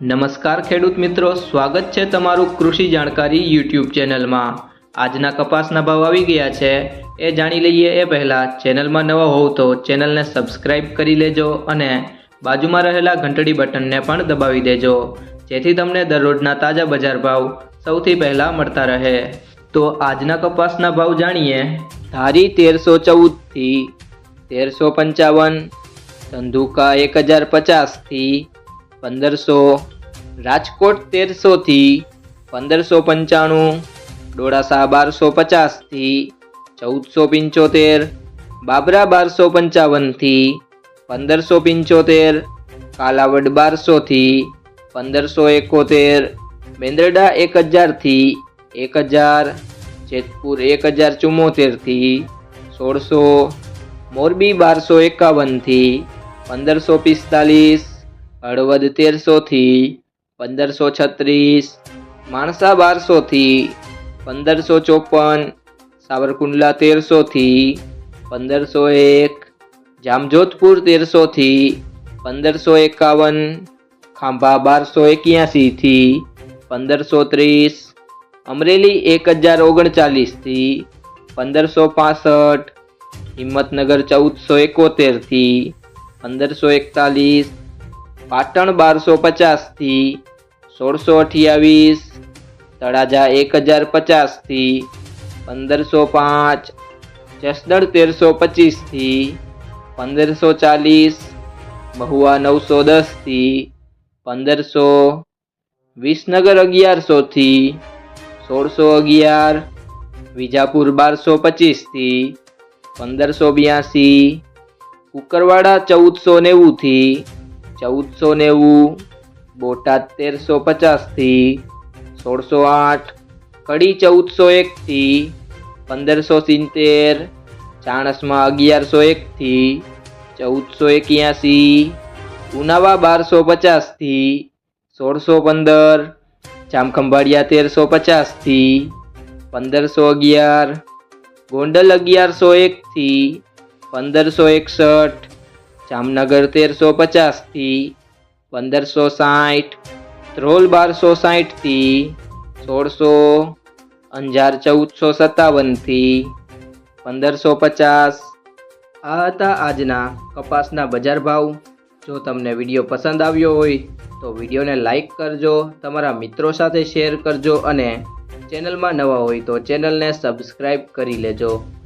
નમસ્કાર ખેડૂત મિત્રો, સ્વાગત છે તમારું કૃષિ જાણકારી યુટ્યુબ ચેનલમાં. આજના કપાસના ભાવ આવી ગયા છે. એ જાણી લઈએ એ પહેલાં, ચેનલમાં નવા હોવ તો ચેનલને સબસ્ક્રાઇબ કરી લેજો અને બાજુમાં રહેલા ઘંટડી બટનને પણ દબાવી દેજો. જેથી તમને દરરોજના તાજા બજાર ભાવ સૌથી પહેલાં મળતા રહે. તો આજના કપાસના ભાવ જાણીએ. ધારી તેરસો ચૌદથી તેરસો પંચાવન, ધંધુકા એક હજાર પચાસથી પંદરસો, રાજકોટ તેરસોથી પંદરસો પંચાણું, ડોળાસા બારસો પચાસથી ચૌદસો પંચોતેર, બાબરા બારસો પંચાવનથી પંદરસો પંચોતેર, કાલાવડ બારસોથી પંદરસો એકોતેર, મેંદરડા એક હજારથી એક હજાર, જેતપુર એક હજાર ચુમ્મોતેરથી સોળસો, મોરબી બારસો એકાવનથી પંદરસો પિસ્તાલીસ હળવદ તેરસોથી પંદરસો છત્રીસ, માણસા બારસોથી પંદરસો ચોપન, સાવરકુંડલા તેરસોથી પંદરસો એક, જામજોધપુર તેરસોથી પંદરસો એકાવન, ખાંભા બારસો એક્યાસીથી પંદરસો ત્રીસ, અમરેલી એક હજાર ઓગણચાલીસથી પંદરસો પાસઠ, હિંમતનગર ચૌદસો એકોતેરથી પંદરસો એકતાલીસ પાટણ બારસો પચાસથી સોળસો અઠ્યાવીસ, તળાજા એક હજાર પચાસથી પંદરસો પાંચ, જસદણ તેરસો પચીસથી પંદરસો ચાલીસ, મહુવા નવસો દસથી પંદરસો, વિસનગર અગિયારસોથી સોળસો અગિયાર, વિજાપુર બારસો પચીસથી પંદરસો બ્યાસી, કુકરવાડા ચૌદસો નેવુંથી ચૌદસો નેવું, બોટાદ તેરસો પચાસથી, સોળસો આઠ, કડી ચૌદસો એકથી, પંદરસો સિત્તેર, ચાણસમાં અગિયારસો એકથી, ચૌદસો એક્યાસી, ઉનાવા બારસો પચાસથી, સોળસો પંદર, જામખંભાળિયા તેરસો પચાસથી, પંદરસો અગિયાર, ગોંડલ અગિયારસો એકથી, પંદરસો એકસઠ જામનગર તેરસો પચાસથી, પંદરસો સાઠ, ધ્રોલ બારસો સાઠથી, સોળસો અંજાર ચૌદસો સત્તાવનથી, પંદરસો પચાસ. આ હતા આજના કપાસના બજાર ભાવ. જો તમને વીડિયો પસંદ આવ્યો હોય તો વિડીયોને લાઇક કરજો, તમારા મિત્રો સાથે શેર કરજો અને ચેનલમાં નવા હોય તો ચેનલને સબસ્ક્રાઈબ કરી લેજો.